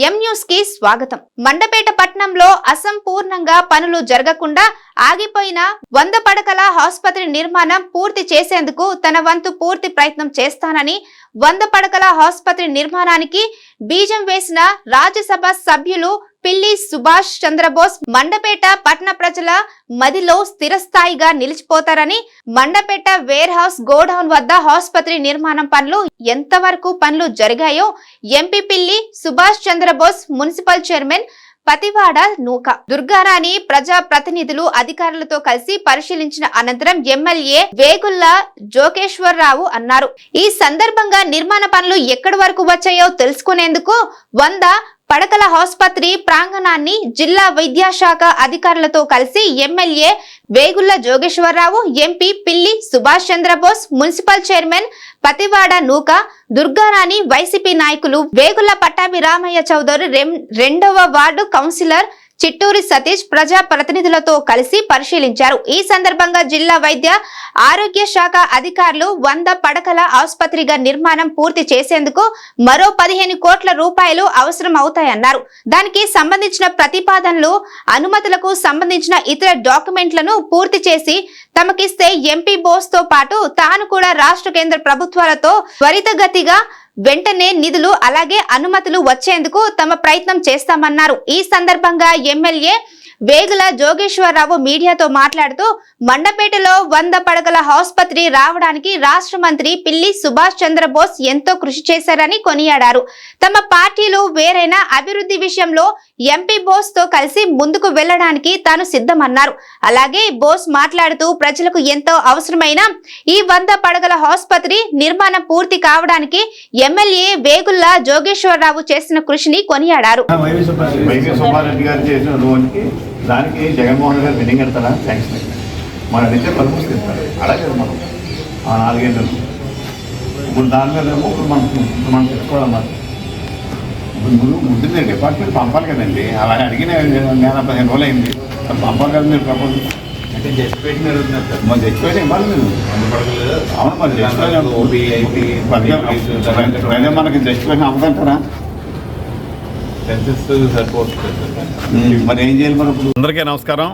ఎం న్యూస్కి స్వాగతం. మండపేట పట్టణంలో అసంపూర్ణంగా పనులు జరగకుండా ఆగిపోయిన వంద పడకల ఆసుపత్రి నిర్మాణం పూర్తి చేసేందుకు తన వంతు పూర్తి ప్రయత్నం చేస్తానని వంద పడకల ఆసుపత్రి నిర్మాణానికి బీజం వేసిన రాజ్యసభ సభ్యులు పిల్లి సుభాష్ చంద్రబోస్ మండపేట పట్టణ ప్రజల మదిలో స్థిరస్థాయిగా నిలిచిపోతారని మండపేట వేర్ హౌస్ గోడౌన్ వద్ద ఆసుపత్రి నిర్మాణం పనులు ఎంతవరకు పనులు జరిగాయో MP Pilli Subhash Chandrabose municipal chairman Pativada Nooka. Durgarani ప్రజా ప్రతినిధులు అధికారులతో కలిసి పరిశీలించిన అనంతరం ఎమ్మెల్యే వేగుల్లా జోకేశ్వరరావు అన్నారు. ఈ సందర్భంగా నిర్మాణ పనులు ఎక్కడి వరకు వచ్చాయో తెలుసుకునేందుకు వంద పడకల ఆసుపత్రి ప్రాంగణాన్ని జిల్లా విద్యాశాఖ అధికారులతో కలిసి MLA Vegulla Jogeswararao MP Pilli Subhash Chandrabose municipal chairman Pativada Nooka Durgarani YCP నాయకులు వేగుల పట్టాభి రామయ్య చౌదరి రెం- రెండవ వార్డు కౌన్సిలర్ చిట్టూరి సతీష్ ప్రజా ప్రతినిధులతో కలిసి పరిశీలించారు. ఈ సందర్భంగా జిల్లా వైద్య ఆరోగ్య శాఖ అధికారులు వంద పడకల ఆసుపత్రిగా నిర్మాణం పూర్తి చేసేందుకు మరో పదిహేను కోట్ల రూపాయలు అవసరం అవుతాయన్నారు. దానికి సంబంధించిన ప్రతిపాదనలు అనుమతులకు సంబంధించిన ఇతర డాక్యుమెంట్లను పూర్తి చేసి తమకిస్తే ఎంపీ బోస్తో పాటు తాను కూడా రాష్ట్ర కేంద్ర ప్రభుత్వాలతో త్వరితగతిగా వెంటనే నిధులు అలాగే అనుమతులు వచ్చేందుకు తమ ప్రయత్నం చేస్తామన్నారు. ఈ సందర్భంగా ఎమ్మెల్యే వేగుల జోగేశ్వరరావు మీడియాతో మాట్లాడుతూ మండపేటలో వంద పడగల ఆసుపత్రి రావడానికి రాష్ట్ర మంత్రి పిల్లి సుభాష్ చంద్రబోస్ ఎంతో కృషి చేశారని కొనియాడారు. తమ పార్టీలు వేరైనా అభివృద్ధి విషయంలో ఎంపీ బోస్తో కలిసి ముందుకు వెళ్ళడానికి తాను సిద్ధమన్నారు. అలాగే బోస్ మాట్లాడుతూ ప్రజలకు ఎంతో అవసరమైన ఈ వంద పడగల ఆసుపత్రి నిర్మాణం పూర్తి కావడానికి ఎమ్మెల్యే వేగుల్ల జోగేశ్వరరావు చేసిన కృషిని కొనియాడారు. దానికి జగన్మోహన్ గారు బిల్డింగ్ ఎడతారా శాంక్షన్ అయింది మన అడిగితే పర్మిషన్ ఇస్తారు అలాగే మనం. ఆ నాలుగేళ్ళు ఇప్పుడు దాని మీద ఏమో ఇప్పుడు మనం ఇప్పుడు మనం తెచ్చుకోవాలన్నమాట ఇప్పుడు ముందు ముందు మీరు డిపార్ట్మెంట్ పంపాలి కదండి. అలా అడిగిన నెల పదిహేను రోజులు అయింది. మరి పంపాలి కదా మీరు ప్రపోజల్ అంటే జస్టిఫికేషన్ అడుగుతున్నారు సార్ మరి తెచ్చిపోయి ఇవ్వాలి మీరు. అవును మరి ప్రజలు మనకి సరిపోతుంది సార్ మరి ఏం చేయాలి మరి అందరికీ నమస్కారం.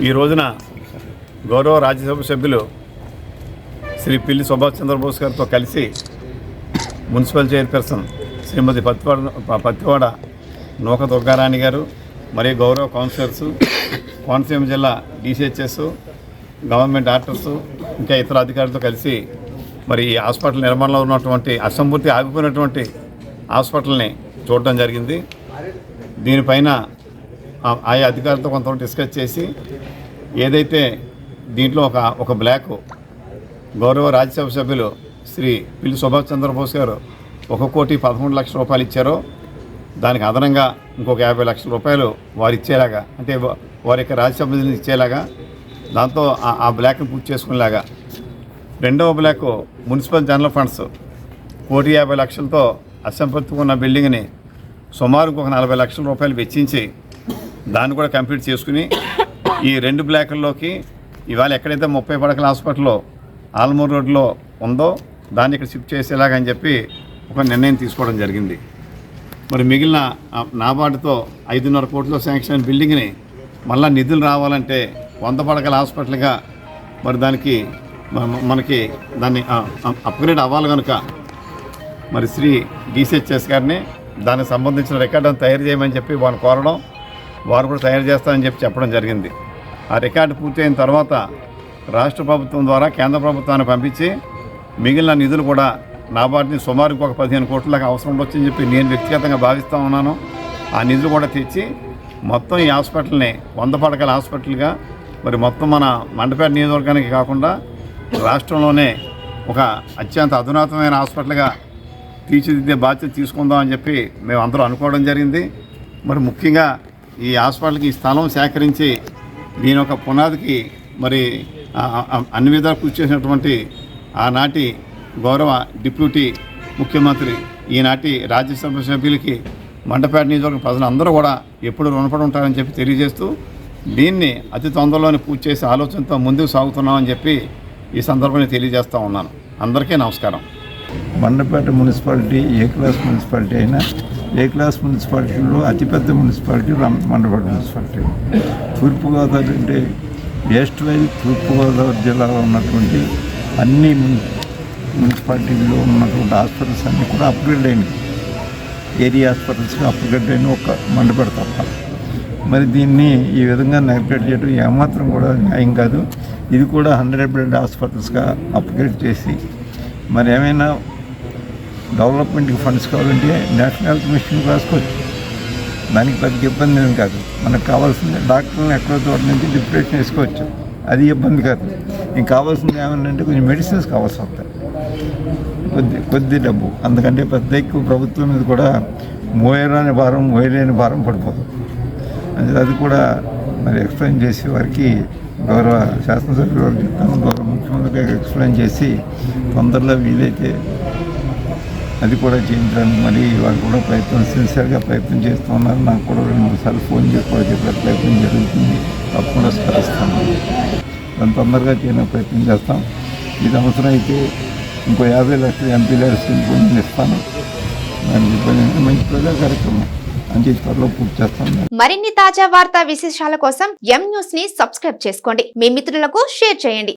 ఈ రోజున గౌరవ రాజ్యసభ సభ్యులు శ్రీ పిల్లి సుభాష్ చంద్రబోస్ గారితో కలిసి మున్సిపల్ చైర్పర్సన్ శ్రీమతి పత్తివాడ పత్తివాడ నూక దుర్గారాణి గారు మరియు గౌరవ కౌన్సిలర్స్ కోనసీమ జిల్లా డిసిహెచ్ఎస్ గవర్నమెంట్ డాక్టర్స్ ఇంకా ఇతర అధికారులతో కలిసి మరి ఈ హాస్పిటల్ నిర్మాణంలో ఉన్నటువంటి అసంపూర్తి ఆగిపోయినటువంటి హాస్పిటల్ని చూడడం జరిగింది. దీనిపైన ఆయా అధికారులతో కొంత డిస్కస్ చేసి ఏదైతే దీంట్లో ఒక ఒక బ్లాక్ గౌరవ రాజ్యసభ సభ్యులు శ్రీ పిల్లి సుభాష్ చంద్రబోస్ గారు ఒక కోటి పదకొండు లక్షల రూపాయలు ఇచ్చారో దానికి అదనంగా ఇంకొక యాభై లక్షల రూపాయలు వారు ఇచ్చేలాగా అంటే వారి యొక్క రాజ్యసభ ఇచ్చేలాగా దాంతో ఆ- ఆ బ్లాక్ని పూర్తి చేసుకునేలాగా. రెండవ బ్లాక్ మున్సిపల్ జనరల్ ఫండ్స్ కోటి యాభై లక్షలతో అసంపత్తిగా ఉన్న బిల్డింగ్ని సుమారు ఒక నలభై లక్షల రూపాయలు వెచ్చించి దాన్ని కూడా కంప్లీట్ చేసుకుని ఈ రెండు బ్లాకుల్లోకి ఇవాళ ఎక్కడైతే ముప్పై పడకల హాస్పిటల్లో ఆల్మూర్ రోడ్లో ఉందో దాన్ని ఇక్కడ షిఫ్ట్ చేసేలాగని చెప్పి ఒక నిర్ణయం తీసుకోవడం జరిగింది. మరి మిగిలిన నాబార్డుతో ఐదున్నర కోట్ల శాంక్షన్ అయిన బిల్డింగ్ని మళ్ళా నిధులు రావాలంటే వంద పడకల హాస్పిటల్గా మరి దానికి మనకి దాన్ని అప్గ్రేడ్ అవ్వాలి కనుక మరి శ్రీ డిసిహెచ్ఎస్ గారిని దానికి సంబంధించిన రికార్డును తయారు చేయమని చెప్పి వారు కోరడం వారు కూడా తయారు చేస్తారని చెప్పి చెప్పడం జరిగింది. ఆ రికార్డు పూర్తయిన తర్వాత రాష్ట్ర ప్రభుత్వం ద్వారా కేంద్ర ప్రభుత్వాన్ని పంపించి మిగిలిన నిధులు కూడా నాబార్డుని సుమారుకు ఒక పదిహేను కోట్లకు అవసరం ఉండొచ్చని చెప్పి నేను వ్యక్తిగతంగా భావిస్తూ ఉన్నాను. ఆ నిధులు కూడా తెచ్చి మొత్తం ఈ హాస్పిటల్ని వంద పడకల హాస్పిటల్గా మరి మొత్తం మన మండపేట నియోజకవర్గానికి కాకుండా రాష్ట్రంలోనే ఒక అత్యంత అధునాతమైన హాస్పిటల్గా తీర్చిదిద్దే బాధ్యత తీసుకుందాం అని చెప్పి మేము అందరూ అనుకోవడం జరిగింది. మరి ముఖ్యంగా ఈ హాస్పిటల్కి ఈ స్థలం సేకరించి దీని ఒక పునాదికి మరి అన్ని విధాలు కృషి చేసినటువంటి ఆనాటి గౌరవ డిప్యూటీ ముఖ్యమంత్రి ఈనాటి రాజ్యసభ సభ్యులకి మండపేట నియోజకవర్గ ప్రజలందరూ కూడా ఎప్పుడు రుణపడి ఉంటారని చెప్పి తెలియజేస్తూ దీన్ని అతి తొందరలోనే పూర్తి చేసే ఆలోచనతో ముందుకు సాగుతున్నామని చెప్పి ఈ సందర్భంగా తెలియజేస్తూ ఉన్నాను. అందరికీ నమస్కారం. Mandapeta municipality A class municipality అయినా ఏ క్లాస్ మున్సిపాలిటీలో అతిపెద్ద మున్సిపాలిటీ మండపేట మున్సిపాలిటీ. తూర్పుగోదావరి అంటే వేస్ట్ వైజ్ తూర్పుగోదావరి జిల్లాలో ఉన్నటువంటి అన్ని మున్సిపాలిటీల్లో ఉన్నటువంటి హాస్పిటల్స్ అన్నీ కూడా అప్గ్రేడ్ అయినాయి ఏరియా హాస్పిటల్స్కి అప్గ్రేడ్ అయిన ఒక మండపేట తప్ప. మరి దీన్ని ఈ విధంగా నెగ్లెక్ట్ చేయడం ఏమాత్రం కూడా న్యాయం కాదు. ఇది కూడా హండ్రెడ్ బెడ్ హాస్పిటల్స్గా అప్గ్రేడ్ చేసి మరి ఏమైనా డెవలప్మెంట్కి ఫండ్స్ కావాలంటే నేషనల్ హెల్త్ మిషన్ రాసుకోవచ్చు. దానికి పెద్ద ఇబ్బంది ఏం కాదు. మనకు కావాల్సింది డాక్టర్ని ఎక్కడో చోట నుంచి డిప్రెషన్ వేసుకోవచ్చు. అది ఇబ్బంది కాదు. ఇంక కావాల్సింది ఏమన్నంటే కొంచెం మెడిసిన్స్ కావాల్సి వస్తాయి. కొద్ది కొద్ది డబ్బు. అందుకంటే పెద్ద ఎక్కువ ప్రభుత్వం మీద కూడా మోయరాని భారం మోయలేని భారం పడిపోదు. అది అది కూడా మరి ఎక్స్ప్లెయిన్ చేసి వారికి గౌరవ శాసనసభ్యులు వారికి చెప్తాను. గౌరవ ముఖ్యమంత్రి గారికి ఎక్స్ప్లెయిన్ చేసి తొందరలో వీలైతే అది కూడా చేయించడానికి మరి వాళ్ళు కూడా ప్రయత్నం సిన్సియర్గా ప్రయత్నం చేస్తున్నారు నాకు కూడా రెండు మూడు సార్లు ఫోన్ చేసి కూడా చెప్పే ప్రయత్నం జరుగుతుంది. తప్పకుండా స్మరిస్తాను దాన్ని తొందరగా చేయడానికి ప్రయత్నం చేస్తాం. ఇది అవసరమైతే ఇంకో యాభై లక్షల ఎంపీ లక్షలు ఇస్తాను. దానికి మంచి ప్రజా కార్యక్రమం. పూర్తి మరిన్ని తాజా వార్తా విశేషాల కోసం ఎం న్యూస్ని సబ్స్క్రైబ్ చేసుకోండి. మీ మిత్రులకు షేర్ చేయండి.